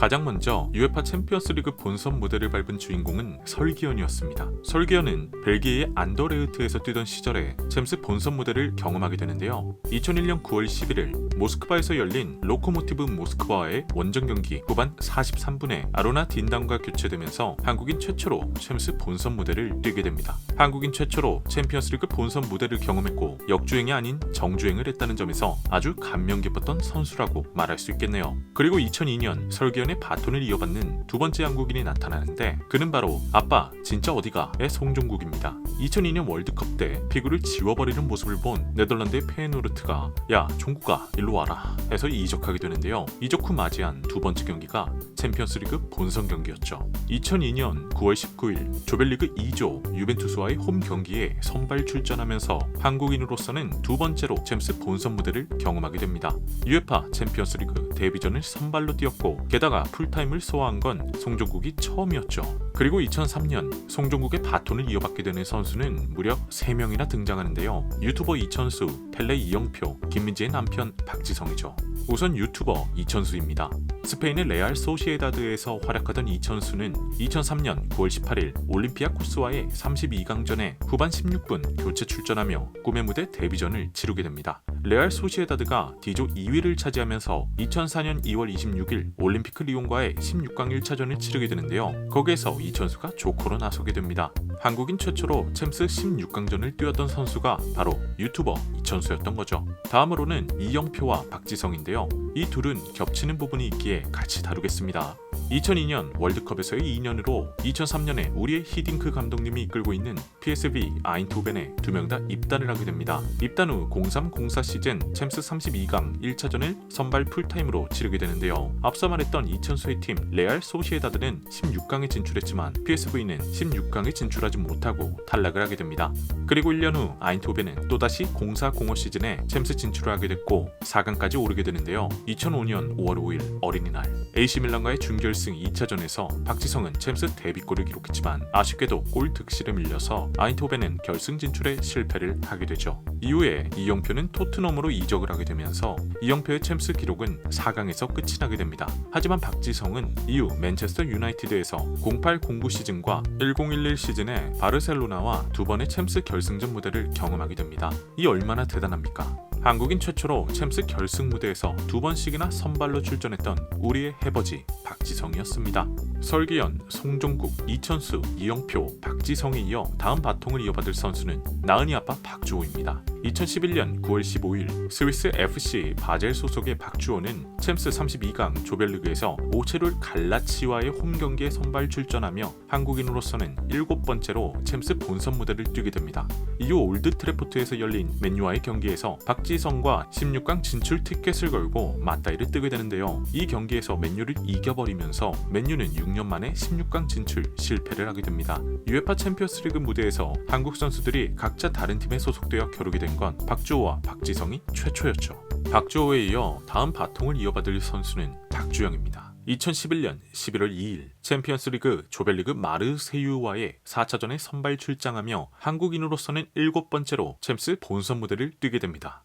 가장 먼저 UEFA 챔피언스리그 본선 무대를 밟은 주인공은 설기현이었습니다. 설기현은 벨기에의 안더레흐트에서 뛰던 시절에 챔스 본선 무대를 경험하게 되는데요. 2001년 9월 11일 모스크바에서 열린 로코모티브 모스크바와의 원정 경기 후반 43분에 아로나 딘담과 교체되면서 한국인 최초로 챔스 본선 무대를 뛰게 됩니다. 한국인 최초로 챔피언스리그 본선 무대를 경험했고 역주행이 아닌 정주행을 했다는 점에서 아주 감명 깊었던 선수라고 말할 수 있겠네요. 그리고 2002년 설기현 의 바톤을 이어받는 두 번째 한국인이 나타나는데 그는 바로 아빠 진짜 어디가의 송종국입니다. 2002년 월드컵 때 피구를 지워버리는 모습을 본 네덜란드의 페노르트가 야 종국아 일로 와라 해서 이적하게 되는데요. 이적 후 맞이한 두 번째 경기가 챔피언스리그 본선 경기였죠. 2002년 9월 19일 조별리그 2조 유벤투스와의 홈 경기에 선발 출전하면서 한국인으로서는 두 번째로 챔스 본선 무대를 경험하게 됩니다. UEFA 챔피언스리그 데뷔전을 선발로 뛰었고 게다가 풀타임을 소화한 건 송종국이 처음이었죠. 그리고 2003년 송종국의 바톤을 이어받게 되는 선수는 무려 3명이나 등장하는데요. 유튜버 이천수, 펠레 이영표, 김민재의 남편 박지성이죠. 우선 유튜버 이천수입니다. 스페인의 레알 소시에다드에서 활약하던 이천수는 2003년 9월 18일 올림피아 코스와의 32강전에 후반 16분 교체 출전하며 꿈의 무대 데뷔전을 치르게 됩니다. 레알 소시에다드가 D조 2위를 차지하면서 2004년 2월 26일 올림피크 리옹과의 16강 1차전을 치르게 되는데요. 거기에서 이천수가 조커로 나서게 됩니다. 한국인 최초로 챔스 16강전을 뛰었던 선수가 바로 유튜버 이천수였던 거죠. 다음으로는 이영표와 박지성인데요. 이 둘은 겹치는 부분이 있기에 같이 다루겠습니다. 2002년 월드컵에서의 2년으로 2003년에 우리의 히딩크 감독님이 이끌고 있는 PSV 아인토벤에 두 명 다 입단을 하게 됩니다. 입단 후 03-04 시즌 챔스 32강 1차전을 선발 풀타임으로 치르게 되는데요. 앞서 말했던 이천수의 팀 레알 소시에다드는 16강에 진출했지만 PSV는 16강에 진출하지 못하고 탈락을 하게 됩니다. 그리고 1년 후 아인토벤은 또다시 04-05 시즌에 챔스 진출을 하게 됐고 4강까지 오르게 되는데요. 2005년 5월 5일 어린이날 AC 밀란과의 준결승 2차전에서 박지성은 챔스 데뷔골을 기록했지만 아쉽게도 골 득실에 밀려서 아인토벤은 결승 진출에 실패를 하게 되죠. 이후에 이영표는 토트넘으로 이적을 하게 되면서 이영표의 챔스 기록은 4강에서 끝이 나게 됩니다. 하지만 박지성은 이후 맨체스터 유나이티드에서 08-09 시즌과 1011 시즌에 바르셀로나와 두 번의 챔스 결승전 무대를 경험하게 됩니다. 이 얼마나 대단합니까? 한국인 최초로 챔스 결승 무대에서 두 번씩이나 선발로 출전했던 우리의 해버지 박지성이었습니다. 설기현, 송종국, 이천수, 이영표, 박지성에 이어 다음 바통을 이어받을 선수는 나은이 아빠 박주호입니다. 2011년 9월 15일 스위스 FC 바젤 소속의 박주호는 챔스 32강 조별리그에서 오체룰 갈라치와의 홈 경기에 선발 출전하며 한국인으로서는 일곱 번째로 챔스 본선 무대를 뛰게 됩니다. 이후 올드 트래포트에서 열린 맨유와의 경기에서 박지성과 16강 진출 티켓을 걸고 맞다이를 뜨게 되는데요. 이 경기에서 맨유를 이겨버리면서 맨유는 6년 만에 16강 진출 실패를 하게 됩니다. UEFA 챔피언스리그 무대에서 한국 선수들이 각자 다른 팀에 소속되어 겨루게 된 건 박주호와 박지성이 최초였죠. 박주호에 이어 다음 바통을 이어받을 선수는 박주영입니다. 2011년 11월 2일 챔피언스리그 조별리그 마르세유와의 4차전에 선발 출장하며 한국인으로서는 일곱 번째로 챔스 본선 무대를 뛰게 됩니다.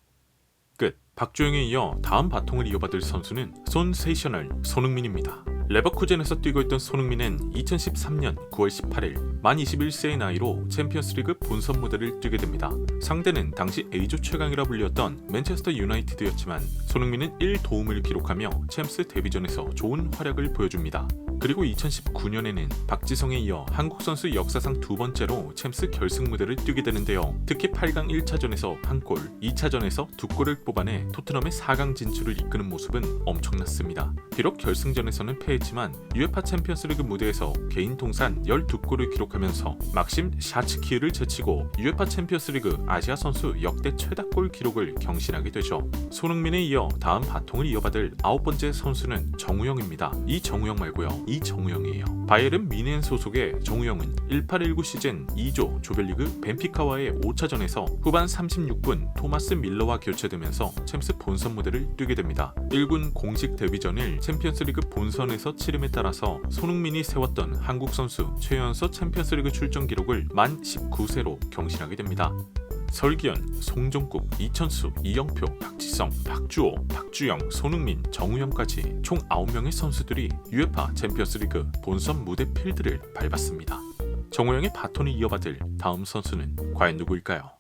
끝. 박주영에 이어 다음 바통을 이어받을 선수는 손 세이셔널 손흥민입니다. 레버쿠젠에서 뛰고 있던 손흥민은 2013년 9월 18일 만 21세의 나이로 챔피언스리그 본선 무대를 뛰게 됩니다. 상대는 당시 A조 최강이라 불렸던 맨체스터 유나이티드였지만 손흥민은 1도움을 기록하며 챔스 데뷔전에서 좋은 활약을 보여줍니다. 그리고 2019년에는 박지성에 이어 한국 선수 역사상 두 번째로 챔스 결승 무대를 뛰게 되는데요. 특히 8강 1차전에서 한 골, 2차전에서 두 골을 뽑아내 토트넘의 4강 진출을 이끄는 모습은 엄청났습니다. 비록 결승전에서는 패 했지만 UEFA 챔피언스리그 무대에서 개인 통산 12골을 기록하면서 막심 샤츠키를 제치고 UEFA 챔피언스리그 아시아 선수 역대 최다골 기록을 경신하게 되죠. 손흥민에 이어 다음 바통을 이어받을 아홉 번째 선수는 정우영입니다. 이 정우영 말고요. 이 정우영이에요. 바이에른 미넨 소속의 정우영은 1819 시즌 2조 조별리그 벤피카와의 5차전에서 후반 36분 토마스 밀러와 교체되면서 챔스 본선 무대를 뛰게 됩니다. 1군 공식 데뷔전을 챔피언스리그 본선 에서 치름에 따라서 손흥민이 세웠던 한국 선수 최연소 챔피언스리그 출전 기록을 만 19세로 경신하게 됩니다. 설기현, 송종국, 이천수, 이영표, 박지성, 박주호, 박주영, 손흥민, 정우영까지 총 9명의 선수들이 UEFA 챔피언스리그 본선 무대 필드를 밟았습니다. 정우영의 바톤을 이어받을 다음 선수는 과연 누구일까요?